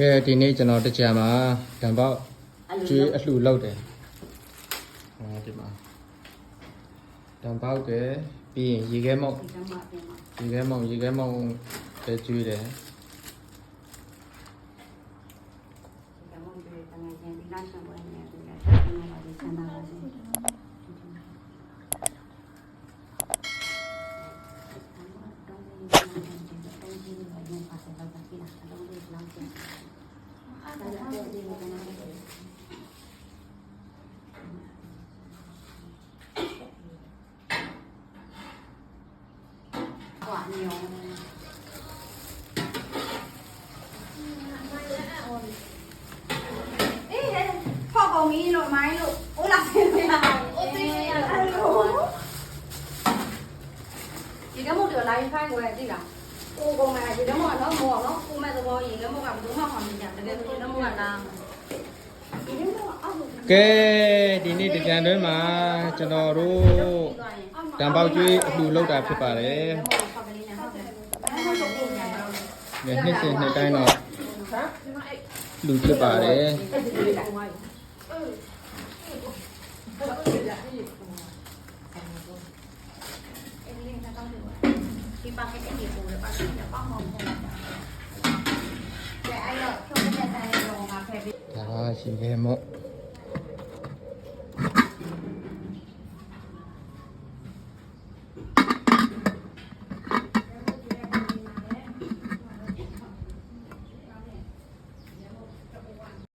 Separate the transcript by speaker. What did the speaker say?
Speaker 1: ကဲဒီနေ့ကျွန်တော်တကြံမှာဓာတ်ပေါက်ကျွေးအလှလောက်တယ်ဟောဒီမှာဓာတ်ပေါက်တယ်ပြီးရင်ရေခဲမောက်
Speaker 2: ဒီကမှာပြန်မှာ
Speaker 1: ရေခဲမောက်ရေခဲမောက်ပဲကျွေးတယ်
Speaker 2: ဒီကမှာဒီတငယ် ချင်းဒီလမ်းဆောင်ပေါ်နေတယ်ဒီကကျွန်တော် ပါဒီဆန္ဒပါစေဟွာညော
Speaker 3: အေးဖောက်ကုန်ပြီလို့မိုင်းလို့အိုးလာစင်မရအိုးသိနေရအဲ့လို
Speaker 2: ဒီကမို့တော့ live ဖိုင်ကိုသိလားကိုကောင်မယ်ဒီကမို့ကတော့မောနော်ကိုမဲ့သဘောရေကမို့ကဘယ်သူမှဟောမကြတကယ်ဆိုဒီကမို့ကလား
Speaker 3: ဒီလိုတော့အောက်လို့
Speaker 1: ကဲဒီနေ့တကြံတွင်းမှာကျွန်တော်တို့ဓာတ်ပေါက်ကျွေးအလှလောက်တာဖြစ်ပါတယ်
Speaker 2: ဟုတ်ကလေးနဲ့ဟုတ်တယ်အဲ့ဒါကိုပုံညာတော့
Speaker 1: ဒီနှစ်စဉ်နှစ်တိုင်းတော့လူဖြစ်ပါတယ်
Speaker 2: ဒီပါကက်ကြီးကိုလည်းပါကက်ပေါင်းအောင်ပုံညာ
Speaker 3: ကျအဲ့တော့ဖြုတ်တဲ့တိုင်းတော့ငါဖဲပြီး
Speaker 1: ဒါကရေခဲမောက်
Speaker 3: အ